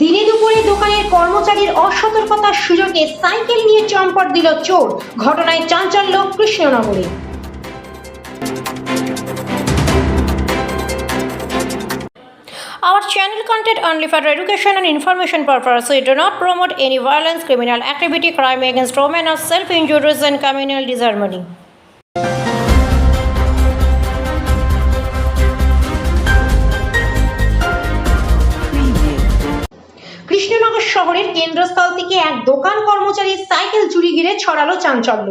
দিনে দুপুরে দোকানের কর্মচারীর অসতর্কতার সুযোগে সাইকেল নিয়ে চম্পট দিল চোর ঘটনায় চাঞ্চল্য কৃষ্ণনগরে Our channel content only for education and information purpose. We do not promote any violence, criminal activity, crime against women, or self-injuries and communal disharmony. Krishnanagar শহরের কেন্দ্রস্থল থেকে এক দোকান কর্মচারীর সাইকেল চুরি ঘিরে ছড়ালো চাঞ্চল্য।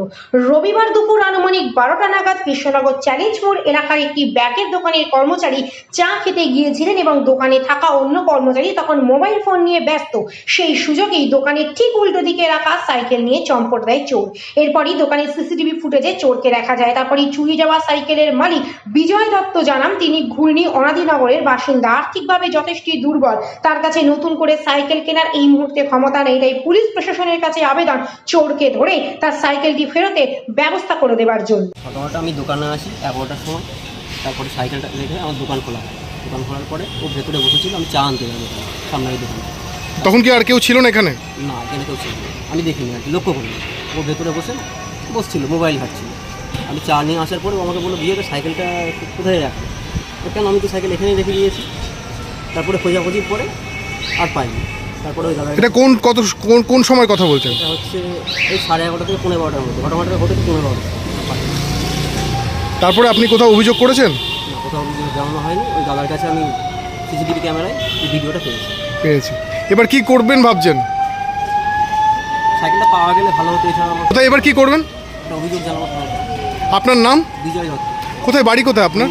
রবিবার দুপুর আনুমানিক বারোটা নাগাদ কৃষ্ণনগর চ্যালেঞ্জ মোড় এলাকার একটি ব্যাগের দোকানের কর্মচারী চা খেতে গিয়েছিলেন এবং দোকানে থাকা অন্য কর্মচারী তখন মোবাইল ফোন নিয়ে ব্যস্ত। সেই সুযোগেই দোকানের ঠিক উল্টো দিকে রাখা সাইকেল নিয়ে চম্পট দেয় চোর। এরপরই দোকানের সিসিটিভি ফুটেজে চোরকে দেখা যায়। তারপরই চুরি যাওয়া সাইকেলের মালিক বিজয় দত্ত জানান, তিনি ঘূর্ণি অনাদিনগরের বাসিন্দা। আর্থিকভাবে যথেষ্টই দুর্বল। তার কাছে নতুন করে সাইকেল কেনার এই মুহূর্তে ক্ষমতা নেই তাই পুলিশ প্রশাসনের কাছে আবেদন চোরকে ধরে তার সাইকেলটি ফেরতে ব্যবস্থা করে দেবার জন্য। ঘটনাটা আমি দোকানে আসি এগারোটার সময় তারপরে সাইকেলটা রেখে আমার দোকান খোলা। হয় দোকান খোলার পরে ও ভেতরে বসেছিল আমি চা আনতে গেলাম ওখানে, সামনের দোকানে। তখন কি আর কেউ ছিল না এখানে? না এখানে কেউ ছিল না। আমি দেখিনি আর কি লক্ষ্য করিনি। ও ভেতরে বসে বসছিল মোবাইল ঘাটছিল। আমি চা নিয়ে আসার পরে ও আমাকে বলল বিয়ে সাইকেলটা কোথায় রাখবে কেন আমি তো সাইকেল এখানেই রেখে দিয়েছি। তারপরে খোঁজাখুঁজির পরে আর পাইনি। তারপরে ওই দাদা এটা কোন কত কোন কোন সময় কথা বলছেন? এটা হচ্ছে এই সাড়ে এগারোটা থেকে পনেরো বারোটার মধ্যে। ঘটনাটা ঘটেছে পনেরো বারোটা। তারপরে আপনি কোথাও অভিযোগ করেছেন? না কোথাও অভিযোগ জানানো হয়নি। ওই দাদার কাছে আমি সিসিটিভি ক্যামেরায় এই ভিডিওটা পেয়েছি। পেয়েছি। এবার কি করবেন ভাবছেন? সাইকেলটা পাওয়া গেলে ভালো হতো এছাড়া আমার কোথায় এবার কি করবেন? একটা অভিযোগ জানানো আপনার নাম? বিজয় দত্ত। কোথায় বাড়ি কোথায় আপনার?